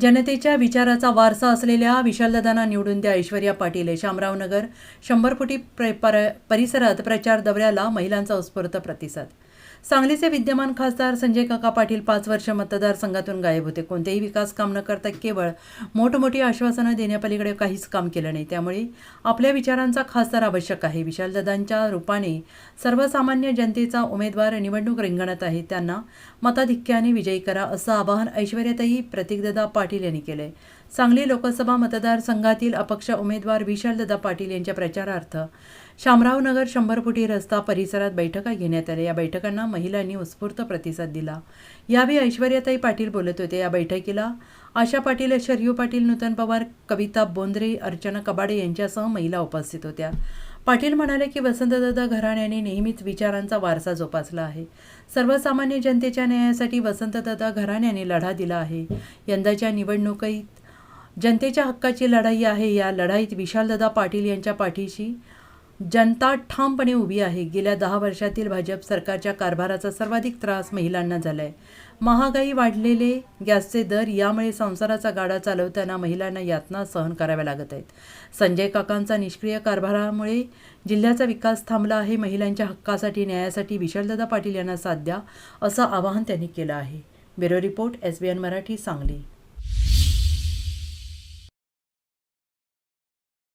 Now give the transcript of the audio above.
जनतेच्या विचाराचा वारसा असलेल्या विशालदादांना निवडून द्या ऐश्वर्या पाटील हे. शामरावनगर शंभर फुटी प्र पर परिसरात प्रचार दौऱ्याला महिलांचा उत्स्फूर्त प्रतिसाद. सांगलीचे विद्यमान खासदार संजय काका पाटील पाच वर्ष मतदारसंघातून गायब होते. कोणतेही विकास काम न करता केवळ मोठमोठी आश्वासनं देण्यापलीकडे काहीच काम केलं नाही. त्यामुळे आपल्या विचारांचा खासदार आवश्यक आहे. विशालदादांच्या रूपाने सर्वसामान्य जनतेचा उमेदवार निवडणूक रिंगणात आहे. त्यांना मताधिक्याने विजयी करा असं आवाहन ऐश्वर्याताई प्रतीकदादा पाटील यांनी केलंय. सांगली लोकसभा मतदारसंघातील अपक्ष उमेदवार विशालदादा पाटील यांच्या प्रचारार्थ शामरावनगर शंभर फुटी रस्ता परिसरात बैठका घेण्यात आल्या. या बैठकांना महिलांनी उत्स्फूर्त प्रतिसाद दिला. यावेळी ऐश्वर्याताई पाटील बोलत होते. या बैठकीला आशा पाटील शरयू पाटील नूतन पवार कविता बोंद्रे अर्चना कबाडे यांच्यासह महिला उपस्थित होत्या. पाटील म्हणाले की वसंतदादा घराण्याने नेहमीच विचारांचा वारसा जोपासला आहे. सर्वसामान्य जनतेच्या न्यायासाठी वसंतदादा घराण्याने लढा दिला आहे. यंदाच्या निवडणुकीत जनतेच्या हक्काची लढाई आहे. या लढाईत विशालदादा पाटील यांच्या पाठीशी जनता ठामपणे उभी आहे. गेल्या दहा वर्षातील भाजप सरकारच्या कारभाराचा सर्वाधिक त्रास महिलांना झाला आहे महागाई वाढलेले गॅसचे दर यामुळे संसाराचा गाडा चालवताना महिलांना यातना सहन कराव्या लागत आहेत. संजय काकांचा निष्क्रिय कारभारामुळे जिल्ह्याचा विकास थांबला आहे. महिलांच्या हक्कासाठी न्यायासाठी विशालदादा पाटील यांना साथ द्या असं आवाहन त्यांनी केलं आहे. Bureau report S B N Marathi Sangli.